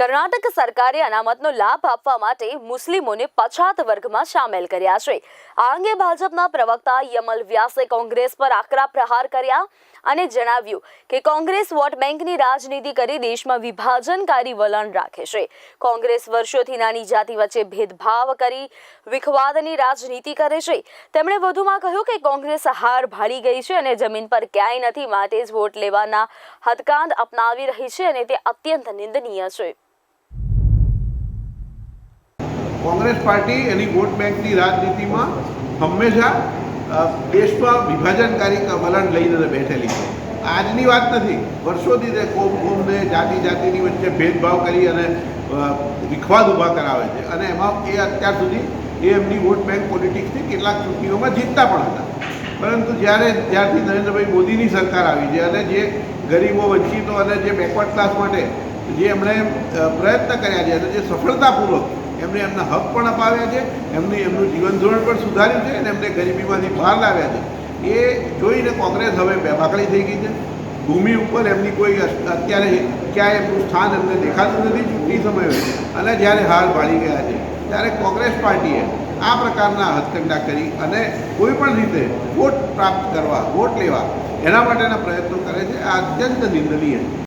કર્ણાટક સરકારે અનામતનો લાભ આપવા માટે મુસ્લિમોને પછાત વર્ગમાં સામેલ કર્યા છે. આ અંગે ભાજપના પ્રવક્તા યમલ વ્યાસે કોંગ્રેસ પર આકરા પ્રહાર કર્યા અને જણાવ્યું કે કોંગ્રેસ વોટ બેંકની રાજનીતિ કરી દેશમાં વિભાજનકારી વલણ રાખે છે. કોંગ્રેસ વર્ષોથી નાની જાતિ વચ્ચે ભેદભાવ કરી વિખવાદની રાજનીતિ કરે છે. તેમણે વધુમાં કહ્યું કે કોંગ્રેસ હાર ભાળી ગઈ છે અને જમીન પર ક્યાંય નથી, માટે જ વોટ લેવાના હદકાંડ અપનાવી રહી છે અને તે અત્યંત નિંદનીય છે. કોંગ્રેસ પાર્ટી એની વોટ બેંકની રાજનીતિમાં હંમેશા દેશમાં વિભાજનકારી વલણ લઈને બેઠેલી છે. આજની વાત નથી. વર્ષોથી તે કોમ, કોમને જાતિ જાતિની વચ્ચે ભેદભાવ કરી અને વિખવાદ ઊભા કરાવે છે. અને એમાં એ અત્યાર સુધી એ એમની વોટ બેંક પોલિટિક્સથી કેટલાક ચૂંટણીઓમાં જીતતા પણ હતા. પરંતુ જ્યારે ત્યારથી નરેન્દ્રભાઈ મોદીની સરકાર આવી છે અને જે ગરીબો વંચિતો અને જે બેકવર્ડ ક્લાસ માટે જે એમણે પ્રયત્ન કર્યા છે અને જે સફળતાપૂર્વક એમને એમના હક પણ અપાવ્યા છે, એમને એમનું જીવન ધોરણ પણ સુધાર્યું છે અને એમને ગરીબીમાંથી બહાર લાવ્યા છે. એ જોઈને કોંગ્રેસ હવે બેભાકડી થઈ ગઈ છે. ભૂમિ ઉપર એમની કોઈ અત્યારે ક્યાંય એમનું સ્થાન એમને દેખાતું નથી ચૂંટણી સમયે. અને જ્યારે હાર ભાળી ગયા છે, ત્યારે કોંગ્રેસ પાર્ટીએ આ પ્રકારના હથકંડા કરી અને કોઈ પણ રીતે વોટ પ્રાપ્ત કરવા, વોટ લેવા, એના માટેના પ્રયત્નો કરે છે. આ અત્યંત નિંદનીય